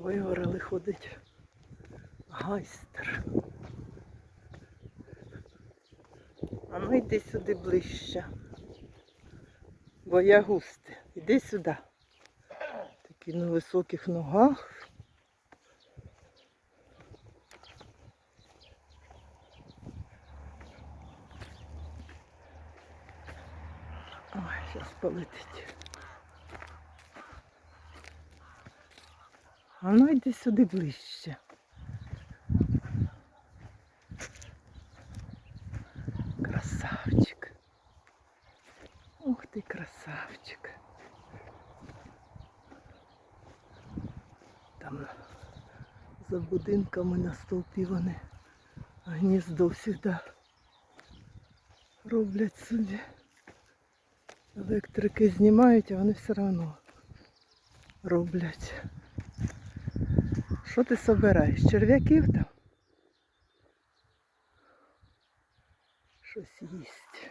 Вигорали ходить гайстер. А ну йди сюди ближче. Бо я густи. Іди сюди. Такий на високих ногах. Ой, зараз полетить. А ну йди сюди ближче. Красавчик. Ух ти, красавчик. Там за будинками на стовпі вони гніздо завжди роблять собі. Електрики знімають, а вони все одно роблять. Що ти собираєш? Черв'яків там? Щось їсть.